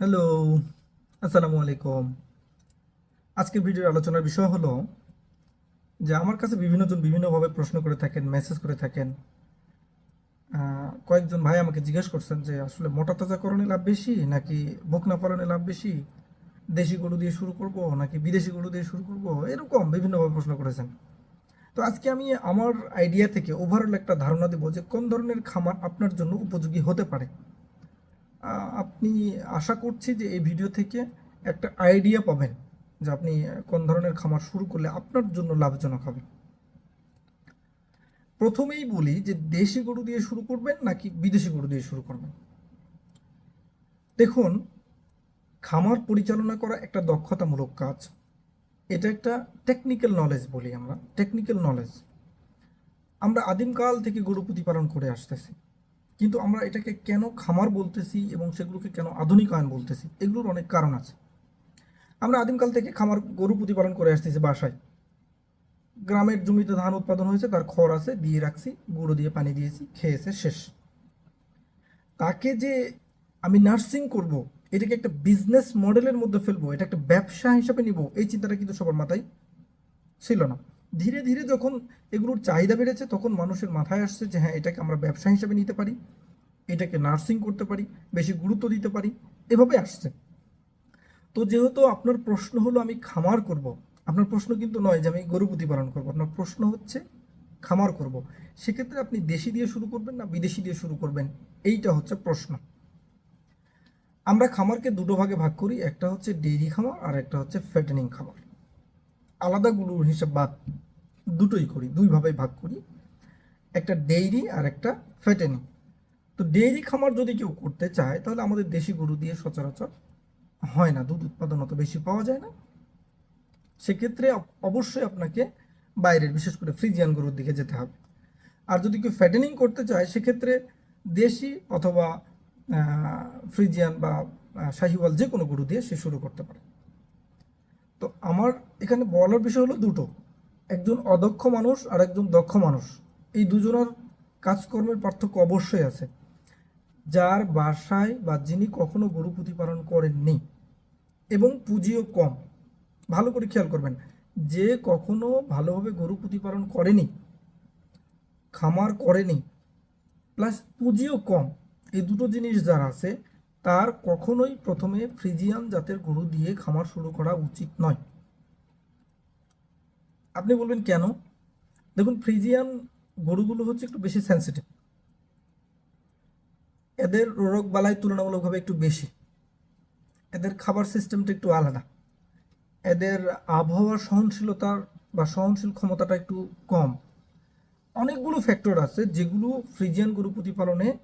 Hello আসসালামু আলাইকুম। আজকের ভিডিওর আলোচনার বিষয় হলো যে আমার কাছে বিভিন্নজন বিভিন্নভাবে প্রশ্ন করে থাকেন মেসেজ করে থাকেন। কয়েকজন ভাই আমাকে জিজ্ঞেস করছেন যে আসলে মোটা তাজাকরণে লাভ বেশি নাকি বকনা পালনে লাভ বেশি? দেশি গরু দিয়ে শুরু করব নাকি বিদেশি গরু দিয়ে শুরু করব? এরকম বিভিন্নভাবে প্রশ্ন করেছেন। তো আজকে আমি আমার আইডিয়া থেকে ওভারঅল একটা ধারণা দেবো যে কোন ধরনের খামার আপনার জন্য উপযোগী হতে পারে। আপনি আশা করছি যে এই ভিডিও থেকে একটা আইডিয়া পাবেন যে আপনি কোন ধরনের খামার শুরু করলে আপনার জন্য লাভজনক হবে। প্রথমেই বলি যে দেশি গরু দিয়ে শুরু করবেন নাকি বিদেশি গরু দিয়ে শুরু করবেন? দেখুন, খামার পরিচালনা করা একটা দক্ষতামূলক কাজ। এটা একটা টেকনিক্যাল নলেজ বলি আমরা টেকনিক্যাল নলেজ আমরা আদিমকাল থেকে গরু প্রতিপালন করে আসতেছি। কিন্তু আমরা এটাকে কেন খামার বলতেছি এবং সেগুলোকে কেন আধুনিকায়ন বলতেছি? এগুলোর অনেক কারণ আছে। আমরা আদিমকাল থেকে খামার গরু প্রতিপালন করে আসতেছি বাসায়। গ্রামের জমিতে ধান উৎপাদন হয়েছে, তার খড় আছে, দিয়ে রাখছি, গুঁড়ো দিয়ে পানি দিয়েছি, খেয়েছে, শেষ। তাকে যে আমি নার্সিং করব, এটাকে একটা বিজনেস মডেলের মধ্যে ফেলব, এটা একটা ব্যবসা হিসাবে নিব, এই চিন্তাটা কিন্তু সবার মাথায় ছিল না। ধীরে ধীরে যখন এগুলোর চাহিদা বেড়েছে, তখন মানুষের মাথায় আসছে যে হ্যাঁ এটাকে আমরা ব্যবসা হিসাবে নিতে পারি, এটাকে নার্সিং করতে পারি, বেশি গুরুত্ব দিতে পারি, এভাবে আসছে। তো যেহেতু আপনার প্রশ্ন হলো আমি খামার করব, আপনার প্রশ্ন কিন্তু নয় যে আমি গরু প্রতিপালন করব, আপনার প্রশ্ন হচ্ছে খামার করব। সেক্ষেত্রে আপনি দেশি দিয়ে শুরু করবেন না বিদেশি দিয়ে শুরু করবেন? এইটা হচ্ছে প্রশ্ন। আমরা খামারকে দুটো ভাগে ভাগ করি, একটা হচ্ছে ডেইরি খামার আর একটা হচ্ছে ফ্যাটেনিং খামার। আলাদা গরুর হিসাব বাদ দুটোই করি দুইভাবে ভাগ করি। একটা ডেইরি আর একটা ফ্যাটেনিং তো ডেইরি খামার যদি কেউ করতে চায়, তাহলে আমাদের দেশি গরু দিয়ে সচরাচর হয় না, দুধ উৎপাদন অত বেশি পাওয়া যায় না। সেক্ষেত্রে অবশ্যই আপনাকে বাইরের, বিশেষ করে ফ্রিজিয়ান গরুর দিকে যেতে হবে। আর যদি কেউ ফ্যাটেনিং করতে চায়, সেক্ষেত্রে দেশি অথবা ফ্রিজিয়ান বা শাহিওয়াল যে কোনো গরু দিয়ে সে শুরু করতে পারে। তো আমার এখানে বলার বিষয় হলো দুটো। একজন অদক্ষ মানুষ আর একজন দক্ষ মানুষ। এই দুজনের কাজকর্মের পার্থক্য অবশ্যই আছে। যার বাসায় বা যিনি কখনো গরু প্রতিপালন করেননি এবং পুঁজিও কম। ভালো করে খেয়াল করবেন, যে কখনো ভালোভাবে গরু প্রতিপালন করেনি, খামার করেনি প্লাস পুঁজিও কম। এই দুটো জিনিস যারা আছে তার কখনোই প্রথমে ফ্রিজিয়ান জাতের গরু দিয়ে খামার শুরু করা উচিত নয়। আপনি বলবেন কেন? দেখুন, ফ্রিজিয়ান গরুগুলো হচ্ছে একটু বেশি সেন্সিটিভ এদের রোগ বালাই তুলনামূলকভাবে একটু বেশি। এদের খাবার সিস্টেমটা একটু আলাদা। এদের আবহাওয়ার সহনশীলতার বা সহনশীল ক্ষমতাটা একটু কম। অনেকগুলো ফ্যাক্টর আছে যেগুলো ফ্রিজিয়ান গরু প্রতিপালনে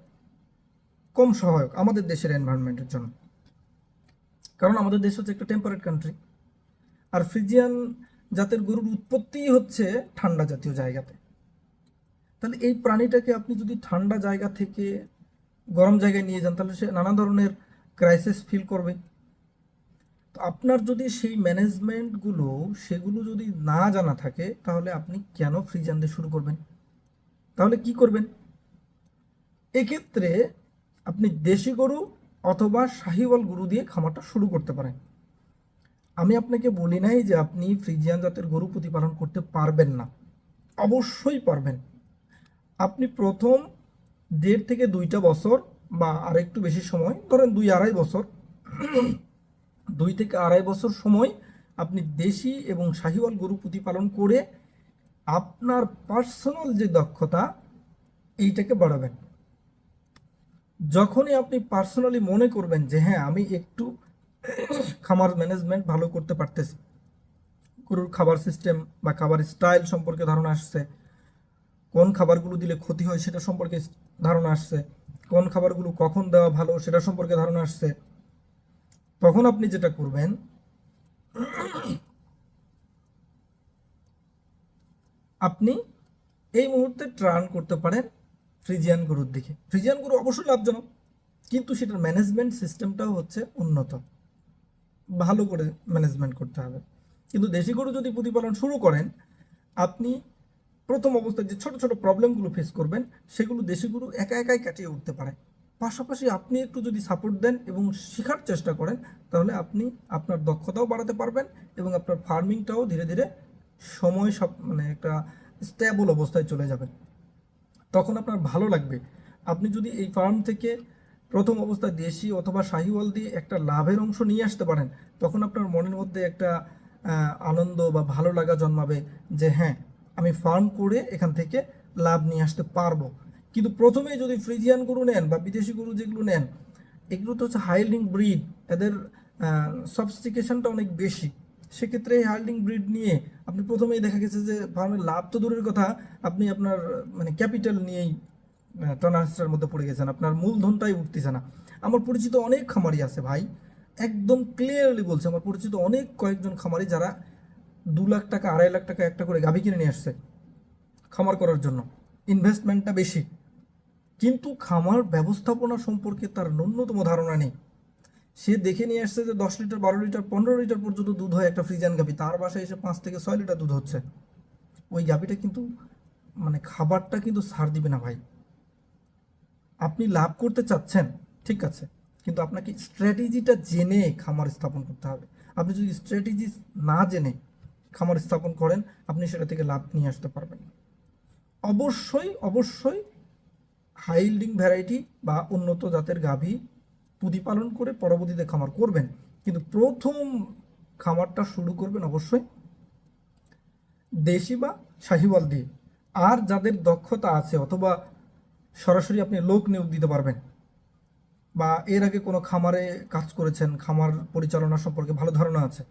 কম সহায়ক আমাদের দেশের এনভায়রনমেন্টের জন্য। কারণ আমাদের দেশ হচ্ছে একটা টেম্পারেট কান্ট্রি আর ফ্রিজিয়ান জাতের গরুর উৎপত্তি হচ্ছে ঠান্ডা জাতীয় জায়গাতে। তাহলে এই প্রাণীটাকে আপনি যদি ঠান্ডা জায়গা থেকে গরম জায়গায় নিয়ে যান, তাহলে সে নানা ধরনের ক্রাইসিস ফিল করবে। তো আপনার যদি সেই ম্যানেজমেন্টগুলো সেগুলো যদি না জানা থাকে, তাহলে আপনি কেন ফ্রিজ আনতে শুরু করবেন? তাহলে কি করবেন? এক্ষেত্রে আপনি দেশি গরু অথবা শাহিওয়াল গরু দিয়ে খামারটা শুরু করতে পারেন। আমি আপনাকে বলি নাই যে আপনি ফ্রিজিয়ান জাতের গরু প্রতিপালন করতে পারবেন না। অবশ্যই পারবেন। আপনি প্রথম দেড় থেকে দুইটা বছর বা আরেকটু বেশি সময়, ধরেন দুই আড়াই বছর, দুই থেকে আড়াই বছর সময় আপনি দেশি এবং শাহিওয়াল গরু প্রতিপালন করে আপনার পার্সোনাল যে দক্ষতা, এইটাকে বাড়াবেন। যখনই আপনি পার্সোনালি মনে করবেন যে হ্যাঁ আমি একটু খামার ম্যানেজমেন্ট ভালো করতে পারতেছি। গরুর খাবার সিস্টেম বা খাবার স্টাইল সম্পর্কে ধারণা আসছে। কোন খাবারগুলো দিলে ক্ষতি হয় সেটা সম্পর্কে ধারণা আসছে। কোন খাবারগুলো কখন দেওয়া ভালো সেটা সম্পর্কে ধারণা আসছে। তখন আপনি যেটা করবেন, আপনি এই মুহূর্তে ট্রান করতে পারেন। ফ্রিজিয়ান গরুর দিকে। ফ্রিজিয়ান গরু অবশ্যই লাভজনক, কিন্তু সেটার ম্যানেজমেন্ট সিস্টেমটাও হচ্ছে উন্নত। ভালো করে ম্যানেজমেন্ট করতে হবে। কিন্তু দেশি গরু যদি প্রতিপালন শুরু করেন, আপনি প্রথম অবস্থায় যে ছোট ছোট প্রবলেমগুলো ফেস করবেন, সেগুলো দেশি গরু একা একাই কাটিয়ে উঠতে পারে। পাশাপাশি আপনি একটু যদি সাপোর্ট দেন এবং শেখার চেষ্টা করেন, তাহলে আপনি আপনার দক্ষতাও বাড়াতে পারবেন এবং আপনার ফার্মিংটাও ধীরে ধীরে সময় সব মানে একটা স্টেবল অবস্থায় চলে যাবে। তখন আপনার ভালো লাগবে। আপনি যদি এই ফার্ম থেকে প্রথম অবস্থায় দেশি অথবা শাহিওয়াল দিয়ে একটা লাভের অংশ নিয়ে আসতে পারেন, তখন আপনার মনের মধ্যে একটা আনন্দ বা ভালো লাগা জন্মাবে যে হ্যাঁ আমি ফার্ম করে এখান থেকে লাভ নিয়ে আসতে পারব। কিন্তু প্রথমেই যদি ফ্রিজিয়ান গরু নেন বা বিদেশি গরু যেগুলো নেন, এগুলো তো হচ্ছে হাইলিং ব্রিড এদের সবস্টিকেশনটা অনেক বেশি। সেক্ষেত্রে এই হাইল্ডিং ব্রিড নিয়ে আপনি প্রথমেই দেখা গেছে যে ফার্মের লাভ তো দূরের কথা, আপনি আপনার মানে ক্যাপিটাল নিয়েই টনার্সটার মধ্যে পড়ে গেছেন, আপনার মূলধনটাই উঠতেছে না। আমার পরিচিত অনেক খামারি আছে ভাই, একদম ক্লিয়ারলি বলছে, আমার পরিচিত অনেক কয়েকজন খামারি যারা দু লাখ টাকা, আড়াই লাখ টাকা একটা করে গাভী কিনে নিয়ে আসছে খামার করার জন্য। ইনভেস্টমেন্টটা বেশি। কিন্তু খামার ব্যবস্থাপনা সম্পর্কে তার ন্যূনতম ধারণা নেই। সে দেখে নিয়ে আসছে যে দশ লিটার, বারো লিটার, পনেরো লিটার পর্যন্ত দুধ হয় একটা ফ্রিজান গাভী। তার বাসায় এসে পাঁচ থেকে ছয় লিটার দুধ হচ্ছে। ওই গাভীটা কিন্তু মানে খাবারটা কিন্তু ছাড় দিবে না ভাই। আপনি লাভ করতে চাচ্ছেন, ঠিক আছে। কিন্তু আপনাকে স্ট্র্যাটেজিটা জেনে খামার স্থাপন করতে হবে। আপনি যদি স্ট্র্যাটেজি না জেনে খামার স্থাপন করেন, আপনি সেটা থেকে লাভ নিয়ে আসতে পারবেন অবশ্যই অবশ্যই হাইল্ডিং ভ্যারাইটি বা উন্নত জাতের গাভী প্রতিপালন করে পরবর্তীতে খামার করবেন। কিন্তু প্রথম খামারটা শুরু করবেন অবশ্যই দেশি বা শাহিওয়াল দিয়ে। আর যাদের দক্ষতা আছে অথবা সরাসরি আপনি লোক নিয়োগ দিতে পারবেন বা এর আগে কোনো খামারে কাজ করেছেন, খামার পরিচালনা সম্পর্কে ভালো ধারণা আছে,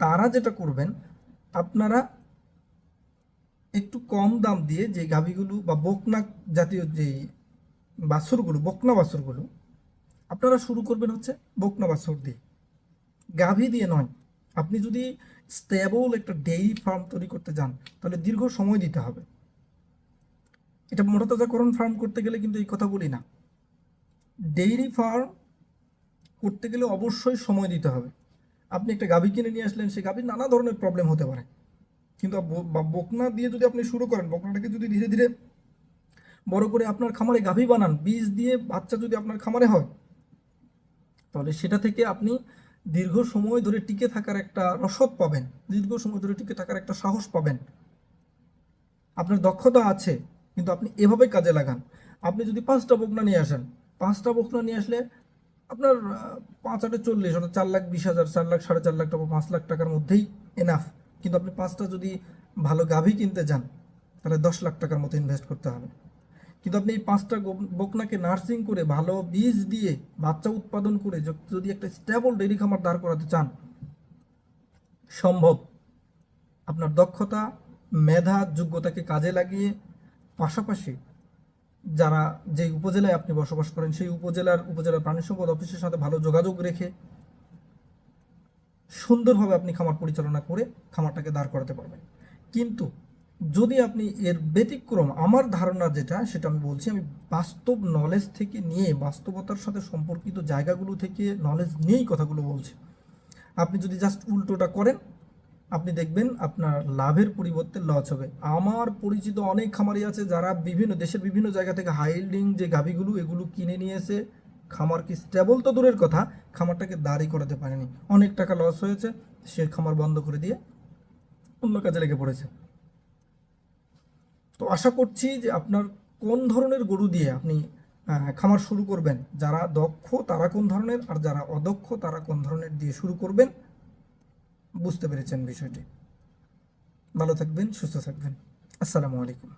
তারা যেটা করবেন, আপনারা একটু কম দাম দিয়ে যে গাভীগুলো বা বকনা জাতীয় যে বাছুরগুলো, বকনা বাছুরগুলো আপনারা শুরু করবেন হচ্ছে বকনা বাছুর দিয়ে। গাভী দিয়ে নয়। আপনি যদি স্টেবল একটা ডেইরি ফার্ম তৈরি করতে যান, তাহলে দীর্ঘ সময় দিতে হবে। এটা মোটাতাজাকরণ ফার্ম করতে গেলে কিন্তু এই কথা বলি না। ডেইরি ফার্ম করতে গেলে অবশ্যই সময় দিতে হবে। আপনি একটা গাভী কিনে নিয়ে আসলেন সেই গাভীর নানা ধরনের প্রবলেম হতে পারে। কিন্তু ব- বা বকনা দিয়ে যদি আপনি শুরু করেন, বকনাটাকে যদি ধীরে ধীরে বড় করে আপনার খামারে গাভী বানান, বীজ দিয়ে বাচ্চা যদি আপনার খামারে হয় তাহলে সেটা থেকে আপনি দীর্ঘ সময় ধরে টিকে থাকার একটা রসদ পাবেন। দীর্ঘ সময় ধরে টিকে থাকার একটা সাহস পাবেন। আপনার দক্ষতা আছে, কিন্তু আপনি এভাবে কাজে লাগান। আপনি যদি পাঁচটা বকনা নিয়ে আসেন, পাঁচটা বকনা নিয়ে আসলে আপনার পাঁচ আটে চল্লিশ, অর্থাৎ চার লাখ বিশ হাজার, চার লাখ, সাড়ে চার লাখ টাকা, পাঁচ লাখ টাকার মধ্যেই এনাফ কিন্তু আপনি পাঁচটা যদি ভালো গাভী কিনতে যান, তাহলে দশ লাখ টাকার মতো ইনভেস্ট করতে হবে। কিন্তু আপনি এই পাঁচটা বকনাকে নার্সিং করে ভালো বীজ দিয়ে বাচ্চা উৎপাদন করে যদি একটা স্টেবল ডেরি খামার দাঁড় করাতে চান, সম্ভব। আপনার দক্ষতা, মেধা, যোগ্যতাকে কাজে লাগিয়ে পাশাপাশি যারা যে উপজেলায় আপনি বসবাস করেন, সেই উপজেলার উপজেলার প্রাণী সম্পদ অফিসের সাথে ভালো যোগাযোগ রেখে সুন্দরভাবে আপনি খামার পরিচালনা করে খামারটাকে দাঁড় করাতে পারবেন। কিন্তু যদি আপনি এর ব্যতিক্রম, আমার ধারণা যেটা, সেটা আমি বলছি, আমি বাস্তব নলেজ থেকে নিয়ে, বাস্তবতার সাথে সম্পর্কিত জায়গাগুলো থেকে নলেজ নিয়েই কথাগুলো বলছি। আপনি যদি জাস্ট উল্টোটা করেন, আপনি দেখবেন আপনার লাভের পরিবর্তে লস হবে। আমার পরিচিত অনেক খামারি আছে যারা বিভিন্ন, দেশের বিভিন্ন জায়গা থেকে হাইল্ডিং যে গাভীগুলো, এগুলো কিনে নিয়ে এসে খামার কি স্টেবল তো দূরের কথা, খামারটাকে দাঁড়ি করাতে পারেনি। অনেক টাকা লস হয়েছে, সে খামার বন্ধ করে দিয়ে অন্য কাজে লেগে পড়েছে। তো আশা করছি যে আপনার কোন ধরনের গরু দিয়ে আপনি খামার শুরু করবেন? যারা দক্ষ তারা কোন ধরনের, আর যারা অদক্ষ তারা কোন ধরনের দিয়ে শুরু করবেন? বুঝতে পেরেছেন বিষয়টি। ভালো থাকবেন, সুস্থ থাকবেন। আসসালামু আলাইকুম।